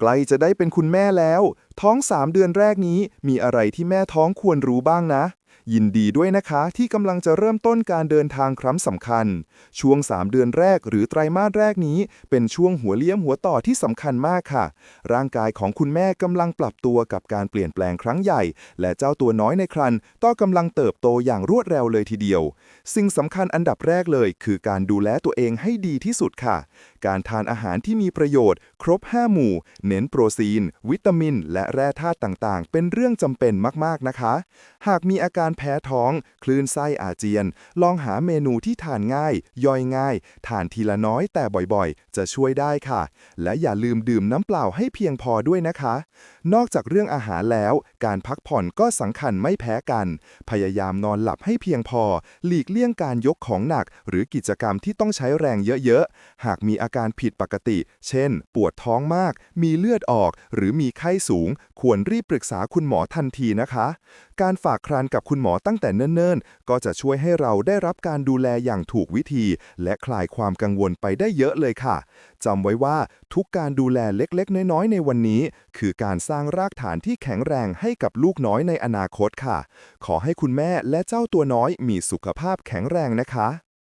ใกล้จะได้เป็นคุณแม่แล้ว ท้อง3เดือนแรกนี้มีอะไรที่แม่ท้องควรรู้บ้างนะ ยินดีด้วยนะคะที่กำลังจะเริ่มต้นการเดินทางครั้งสำคัญ ช่วง 3 เดือนแรกหรือไตรมาสแรกนี้ เป็นช่วงหัวเลี้ยมหัวต่อที่สำคัญมากค่ะ ร่างกายของคุณแม่กำลังปรับตัวกับการเปลี่ยนแปลงครั้งใหญ่ และเจ้าตัวน้อยในครรภ์ก็กำลังเติบโตอย่างรวดเร็วเลยทีเดียว สิ่งสำคัญอันดับแรกเลย คือการดูแลตัวเองให้ดีที่สุดค่ะการทานอาหารที่มีประโยชน์ ครบ 5 หมู่ เน้นโปรตีน วิตามิน และแร่ธาตุต่างๆ เป็นเรื่องจำเป็นมากๆนะคะ หากมีอาการแพ้ท้อง คลื่นไส้อาเจียน ลองหาเมนูที่ทานง่าย ย่อยง่าย ทานทีละน้อยแต่บ่อยๆ จะช่วยได้ค่ะ และอย่าลืมดื่มน้ำเปล่าให้เพียงพอด้วยนะคะ นอกจากเรื่องอาหารแล้ว การพักผ่อนก็สำคัญไม่แพ้กัน พยายามนอนหลับให้เพียงพอ หลีกเลี่ยงการยกของหนัก หรือกิจกรรมที่ต้องใช้แรงเยอะๆ หากมีอาการผิดปกติ เช่น ปวดท้องมาก มีเลือดออก หรือมีไข้สูง ควรรีบปรึกษาคุณหมอทันทีนะคะ การฝากครรภ์กับคุณหมอตั้งแต่เนิ่นๆ ก็จะช่วยให้เราได้รับการดูแลอย่างถูกวิธี และคลายความกังวลไปได้เยอะเลยค่ะจำไว้ว่าทุกการดูแลเล็กๆ น้อยๆ ในวันนี้ คือการสร้างรากฐานที่แข็งแรงให้กับลูกน้อยในอนาคตค่ะ ขอให้คุณแม่และเจ้าตัวน้อยมีสุขภาพแข็งแรงนะคะ